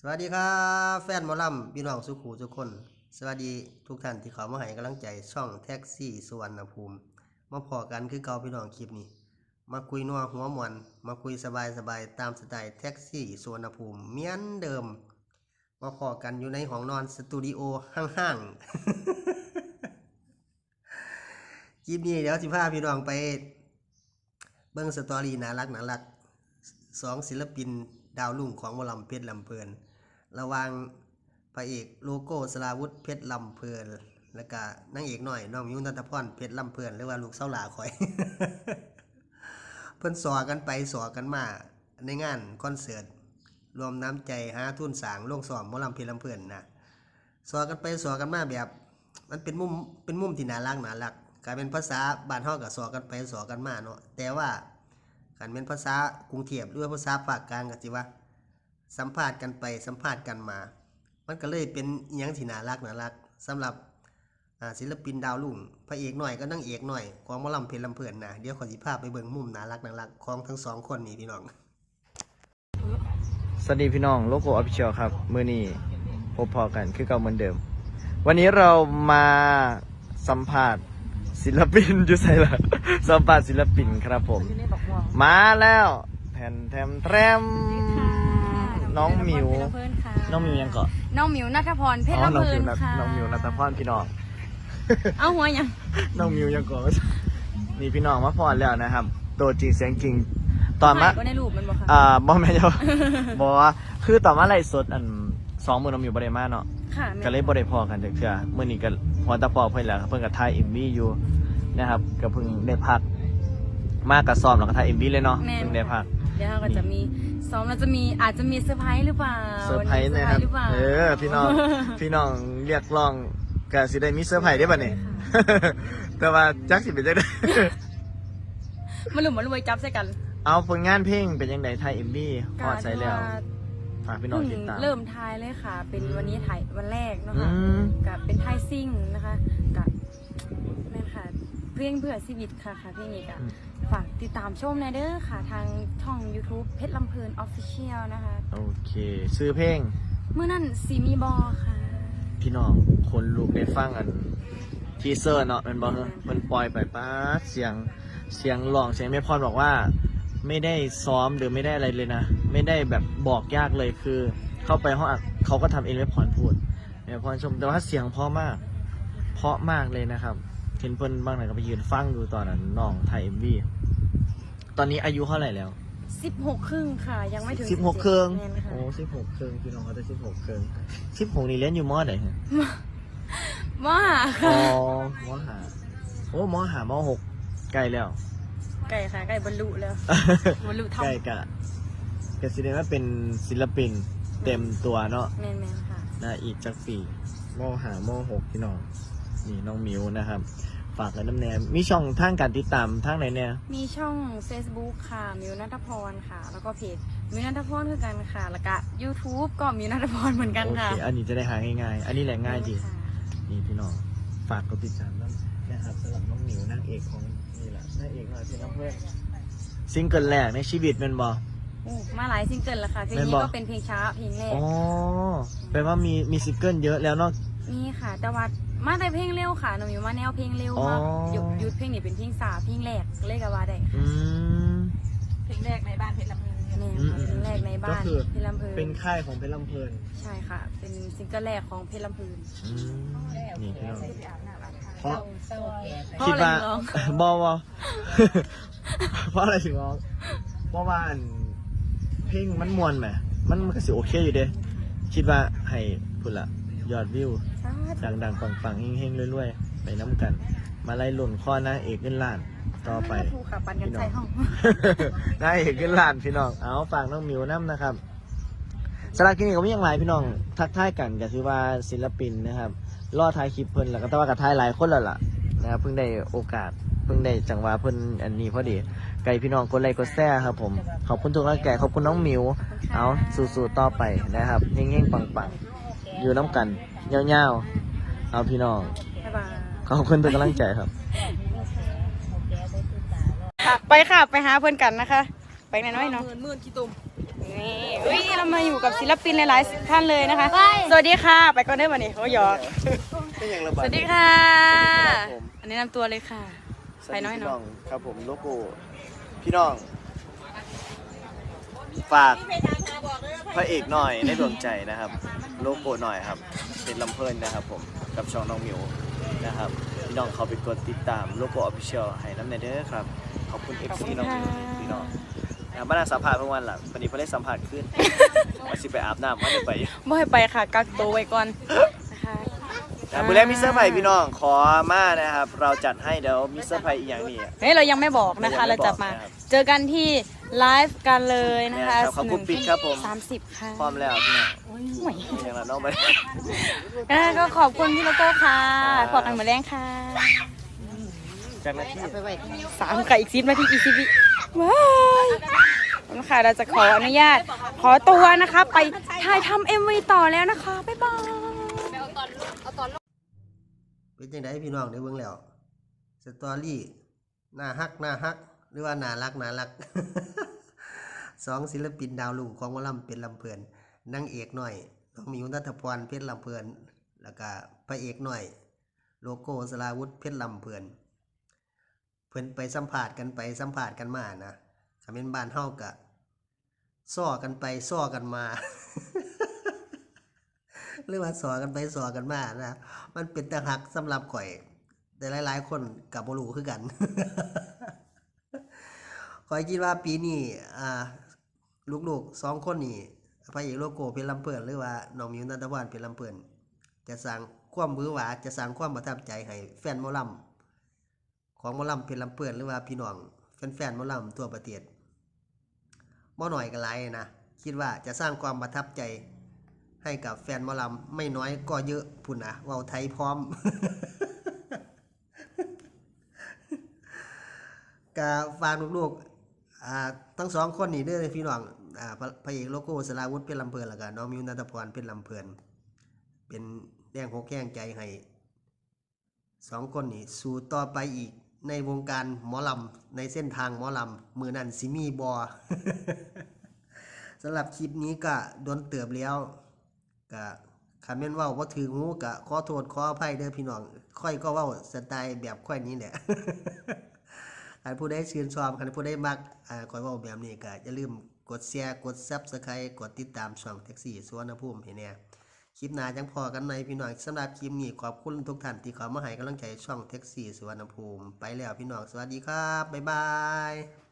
สวัสดีครับ แฟนหมอลำพี่น้องสุขูทุกคน สวัสดีทุกท่านที่เขามาให้กำลังใจช่องแท็กซี่สุวรรณภูมิมาพอกันคือเก่าพี่น้องคลิปนี้ มาคุยนัวหัวมวนมาคุยสบายสบายตามสไตล์แท็กซี่สุวรรณภูมิเหมือนเดิม มาพอกันอยู่ในห้องนอนสตูดิโอห้างๆคลิปนี้เดี๋ยวสิพาพี่น้องไป เบิ้งสตอรี่น่ารักน่ารักสองศิลปิน ดาวรุ่งของหมอลำเพชรลำเพลิน ระว่างพระเอกโลโก้สลาวุธเพชรลำเพลิน แล้วก็นางเอกหน่อยน้องมิวนันทพรเพชรลำเพลินหรือว่าลูกเสาหลาคอย เพิ่นสอกันไปสอกันมาในงานคอนเสิร์ตรวมน้ำใจหาทุนสางโรงสอมหมอลำเพชรลำเพลินนะสอกันไปสอกันมาแบบ มันเป็นมุมเป็นมุมที่น่ารักน่ารักกลายเป็นภาษาบ้านเฮากับสอกันไปสอกันมาเนาะแต่ว่า คันเป็นภาษากรุงเทพหรือว่าภาษาภาคกลางก็สิว่า สัมภาษณ์กันไปสัมภาษณ์กันมา มันก็เลยเป็นยังที่น่ารักน่ารักสำหรับศิลปินดาวรุ่งพระเอกหน่อยก็นางเอกหน่อยของมอลำเพลินลำเพลินนะเดี๋ยวขอสิพาพไปเบิ่งมุมน่ารักน่ารักของทั้งสองคนนี่พี่น้องสวัสดีพี่น้องโลโก้ออฟฟิเชียลครับ มือนี้พบพอกันคือเก่าเหมือนเดิม วันนี้เรามาสัมภาษณ์ ศิลปินอยู่ใส่ละสัมภาษณ์ศิลปินครับผมมาแล้วแทนแทมแทมน้องหมิว เพชรลำเพลินค่ะน้องหมิวยังเกาะน้องหมิวนัทพรเพชรอ๋อลำน้องเพหลิมิวนนัทค่ะน้องหมิวนัทพรพี่น้อง เอาหัวยังน้องหมิวยังเกาะนี่พี่น้องมาพอแล้วนะครับ ตัวจริงเสียงจริง ตอนมาถ่ายก็ในรูปมันบอกค่ะอ่าบอแม่นเจ้า บอกว่าคือตอนมาไล่สดอันสองมือน้องหมิวบริมาเนาะ ค่ะแม่ก็เลยบ่ได้พอกันจักเทื่อมื้อนี้ก็ พอตะพอเพิ่นแล้วครับเพิ่นก็ถ่าย MV อยู่นะครับก็เพิ่งได้พัก มาก็ซ้อมแล้วก็ถ่าย MV เลยเนาะแม่เพิ่งได้พัก เดี๋ยวเราก็จะมีซ้อมเราจะมีอาจจะมีเซอร์ไพรส์หรือเปล่าเซอร์ไพรส์วันนี้นะครับ เซอร์ไพรส์หรือเปล่า เออ พี่น้อง พี่น้องเรียกร้องก็สิได้มีเซอร์ไพรส์ได้บัดนี้แต่ว่าจักสิเป็นจังได๋มาหลุมมาลุยจับใส่กันเอาผลงานเพลงเป็นจังไดถ่าย MV พอดใส่แล้วก็ ฝากพี่น้องเพิ่งติดตาม เริ่มทายเลยค่ะ เป็นวันนี้ถ่ายวันแรกเนาะอืค่ะมกับเป็นทายซิ่งนะคะกับแม่นค่ะ เพลงเพื่อชีวิตค่ะค่ะเพลงนี้ก็ฝากติดตามชมในเด้อค่ะ ทางช่อง YouTube เพชรลำเพลินออฟฟิเชียลนะคะ โอเค ซื้อเพลง เมื่อนั่นซีมีบอค่ะ พี่น้องคนลูกได้ฟังอันทีเซอร์เนาะแมันบอกเนอะมันปล่อยไปป้าดเสียงเสียงร้องเสียงแม่พรบอกว่า ไม่ได้ซ้อมหรือไม่ได้อะไรเลยนะ ไม่ได้แบบบอกยากเลยคือ เข้าไปห้องอัดเขาก็ทำเองแม่พรพูดแม่พรชมแต่ว่าเสียงเพราะมาก เพราะมากเลยนะครับเห็นเพิ่นบางหน่อยก็ไปยืนฟังดูตอนนั้นน้องไทยเอ็มวีตอนนี้อายุเท่าไหร่แล้วสิบหกครึ่งค่ะ ยังไม่ถึงสิบหกเครื่องแม่นค่ะโอ้สิบหกเครื่องพี่น้องเขาได้สิบหกเครื่องสิบหกนี่เล่นอยู่มอไหนฮะ ว่าอ๋ค่ะอมหาโอ้มหามหกใกล้แล้ว ไก่ค่ะไก่บรรลุแล้ว บรรลุธรรม ใกล้กะ กะสิได้ว่าเป็นศิลปินเต็มตัวเนาะแมนแมนค่ะ นะอีกจักปีมหามหกพี่น้องนี่น้องมิวนะครับ ฝากกันน้ำแนมมีช่องทางการติดตามทางไหนเนี่ย มีช่อง Facebook ค่ะ มิวนัทพรค่ะ แล้วก็เพจมิวนัทพรคือกันค่ะ แล้วก็ YouTube ก็มิวนัทพรเหมือนกันโอค่ะเคอันนี้จะได้หาง่ายๆ อันนี้แหละง่ายดี ค่ะนี่พี่น้อง ฝากกดติดตามด้วยนะครับสำหรับน้องหมิวนางเอกของนี่แหละนางเอกหน่อยพี่น้องเพื่อนซิงเกิลแรกในชีวิตแมันบอโอ้มาหลายซิงเกิลแล้วค่ะเพลงแม่นนี้บ่ก็เป็นเพลงช้าเพลงแรกอ๋อแปลว่ามีมีซิงเกิลเยอะแล้วเนาะนี่ค่ะ แต่ว่ามาแต่เพลงเร็วค่ะหนูมิวมาแนวเพลงเร็วอ๋อมากหยุดหยุดเพลงนี้เป็นเพลงสาเพลงแรกเลยกับว่าได้อืมเพลงแรกในบ้านเพชรลำเพลินแน่อืมค่ะเพลงแรกในบ้านก็คือเพชรลำเพลินเป็นค่ายของเพชรลำเพลินใช่ค่ะ เป็นซิงเกิลแรกของเพชรลำพูนอืมนี่พี่น้องไปอาบน้ำอาบท่าเพราะเศร้าแก่เพราะคิดว่าอะไรถึงร้องบอวะเพราะอะไรถึงร้องเพราะว่าอันเพ ลงมันมวนไหมมันมันก็สิโอเคอยู่เด้คิดว่าให้พุ่นละยอดวิว ดังๆปังๆเฮงๆรวยๆไปน้ำกัน มาไล่หล่นข้อนางเอกเงินล้าน ต่อไปถูกค่ะปันกันใส่ห้องนางเอกเงินล้านพี่น้องเอาฝากน้องมิวน้ำนะครับสำหรับคลิปนี้ก็มีอย่างไรพี่น้องทักทายกันก็คือว่าศิลปินนะครับรอถ่ายคลิปเพิ่นแล้วก็แต่ว่ากับถ่ายหลายคนแล้วล่ะนะครับเพิ่งได้โอกาส เพิ่งได้จังหวะเพิ่นอันนี้พอดีไก่พี่น้องกดไลค์กดแชร์ครับผม ขอบคุณทุกท่านแก่ขอบคุณน้องหมิว เอาสู้ๆต่อไปนะครับเฮงๆปังๆ อยู่น้ำกันเงาวๆเอาพี่น้องบ๊ายบายขอบคุณทุกกำลังใจครับค่ะไปค่ะไปหาเพื่อนกันนะคะ ไปไหนน้อยเนาะหมื่นหมื่นกี่ตุ่มเออนี่อุ้ยเรามาอยู่กับศิลปินหลายๆท่านเลยนะคะ สวัสดีค่ะ ไปก่อนได้ป่ะนี่โอ้ยหยอกเป็นอย่างระสบาดวัสดีค่ะครับผมอันนี้นำตัวเลยค่ะ สวัสไปดีน้อยพี่เนาะน้องครับผมโลโก้พี่น้อง ฝากพระเอกหน่อยในดวงใจนะครับ โลโก้หน่อยครับ เป็นลำเพลินนะครับผมกับช่องน้องมิวนะครับ พี่น้องเขาไปกดติดตามโลโก้ออฟฟิเชียลให้น้ำในเด้อครับ ขอบคุณขอบ FC คุณน้องมิวค่ะพี่น้องนะครับมานั่งสัมผัสเมื่อวันหลังวันนี้เพิ่งได้สัมผัสขึ้นมาสิไปอาบน้ำมาได้ไปบ่ให้ไปค่ะกักตัวไว้ก่อน นะคะนะมือแรกมีเซอร์ไพรส์พี่น้องขอมานะครับ เราจัดให้เดี๋ยวมีเซอร์ไพรส์อีกอย่างนี้ เฮ้ยเรายังไม่บอกนะคะ เราเรายังไม่จะบอกมานะครับเจอกันที่ไลฟ์กันเลยนะคะเนี่ยครับขอบคุณปิ๊กครับผม สามสิบค่ะพร้อมแล้วพี่น้องห่วยมีอย่างละน้องไป อ่าก็ขอบคุณพี่โลโก้ค่ะครับ ขอกันเหมือนแรงค่ะจากหน้าที่สามกับอีกซิปมาที่อีซิบิว้ายงั้นค่ะเราจะขออนุญาต ขอตัวนะคะ ไปถ่ายทำเอ็มวีต่อแล้วนะคะ บ๊ายบาย เป็นจังไดพี่น้องได้เบิ่งแล้วสตอรี่น่าฮักน่าฮัก หรือว่าน่ารักน่ารักสองศิลปินดาวลุ่งของหมอลำเป็นลำเพลินนางเอกหน่อยน้องมิวนัทพรเพชรลำเพลินแล้วก็พระเอกหน่อย โลโก้สลาวุธเพชรลำเพลินเพิ่นไปสัมภาษณ์กันไปสัมภาษณ์กันมานะคำเป็นบ้านเฮากะซ้อกันไปซ้อกันมา หรือว่าสอกันไปสอกันมานะ มันเป็นตะหักสำหรับข่อย แต่หลาย ๆ คนกับบรูคือกันข่อยคิดว่าปีนี้อ่าลูกๆสองคนนี้พระเอกโลโก้เป็นลำเปินหรือว่าน้องมิวนันทวานเป็นลำเปินจะสร้างความมือหวาจะสร้างความประทับใจให้แฟนมอลำของมอลำเป็นลำเปินหรือว่าพี่น้องแฟนๆมอลำทั่วประเทศบ่หน่อยก็หลนะคิดว่าจะสร้างความประทับใจ ให้กับแฟนมอลำไม่น้อยก็เยอะพุ่นนะเว้าไทยพร้อมกาฝากลูกๆทั้งสองคนนี่เด้อพี่น้องพระเอกโลโก้สลาวุธเป็นลำเพลินแล้วก็น้องมิวนันทพรเป็นลำเพลิน เป็นแรงหกแรงใจให้สองคนนี่สู่ต่อไปอีกในวงการหมอลำในเส้นทางหมอลำมือนันซิมีบอสำหรับคลิปนี้ก็โดนเติบแล้ว ก็คำเมนว่าว่าถืองูก็ขอโทษขออภัยเด้อพี่น้องค่อยก็ว่าสไตล์แบบค่อยนี้แหละใครผู้ใดชื่นชอบใครผู้ใดมักอ่าคอยว่าแบบนี้ก็อย่าลืมกดแชร์กดซับสไครต์กดติดตามช่องแท็กซี่สวนภูมิให้แน่คลิปหน้าจังพอกันในพี่น้องสำหรับคลิปนี้ขอบคุณทุกท่านที่เข้ามาให้กำลังใจช่องแท็กซี่สวนภูมิ ไปแล้วพี่น้องสวัสดีครับบ๊ายบาย